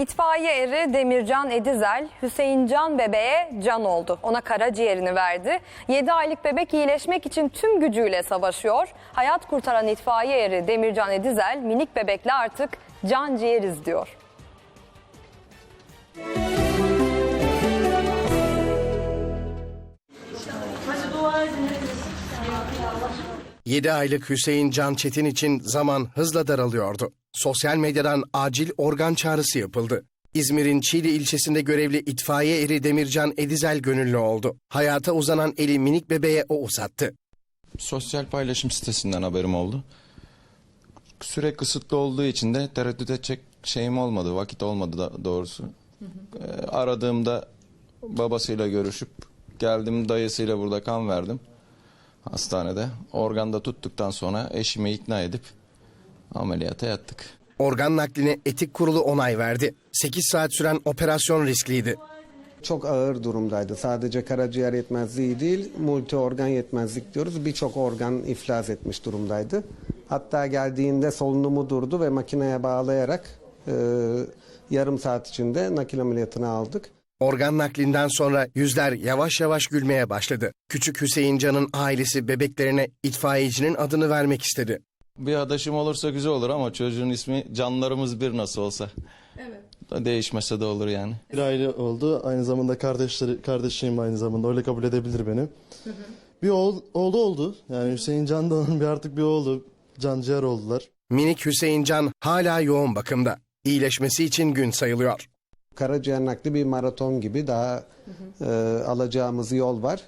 İtfaiye eri Demircan Edizel, Hüseyin Can bebeğe can oldu. Ona karaciğerini verdi. 7 aylık bebek iyileşmek için tüm gücüyle savaşıyor. Hayat kurtaran itfaiye eri Demircan Edizel minik bebekle artık can ciğeriz diyor. 7 aylık Hüseyin Can Çetin için zaman hızla daralıyordu. Sosyal medyadan acil organ çağrısı yapıldı. İzmir'in Çiğli ilçesinde görevli itfaiye eri Demircan Edizel gönüllü oldu. Hayata uzanan eli minik bebeğe o uzattı. Sosyal paylaşım sitesinden haberim oldu. Süre kısıtlı olduğu için de tereddüt edecek şeyim olmadı, vakit olmadı da doğrusu. Ee, aradığımda babasıyla görüşüp geldim dayısıyla burada kan verdim hastanede. Organda tuttuktan sonra eşimi ikna edip ameliyata yattık. Organ nakline etik kurulu onay verdi. 8 saat süren operasyon riskliydi. Çok ağır durumdaydı. Sadece karaciğer yetmezliği değil, multi organ yetmezlik diyoruz. Birçok organ iflas etmiş durumdaydı. Hatta geldiğinde solunumu durdu ve makineye bağlayarak e, yarım saat içinde nakil ameliyatını aldık. Organ naklinden sonra yüzler yavaş yavaş gülmeye başladı. Küçük Hüseyin Can'ın ailesi bebeklerine itfaiyecinin adını vermek istedi. Bir adaşım olursa güzel olur ama çocuğun ismi canlarımız bir nasıl olsa. Evet. Değişmese de olur yani. Bir aile oldu. Aynı zamanda kardeşleri, kardeşim aynı zamanda. Öyle kabul edebilir beni. Bir oğul, oğlu oldu. Yani Hüseyin Can da onun bir artık bir oğlu. Can ciğer oldular. Minik Hüseyin Can hala yoğun bakımda. İyileşmesi için gün sayılıyor. Karaciğer nakli bir maraton gibi daha e, alacağımız yol var.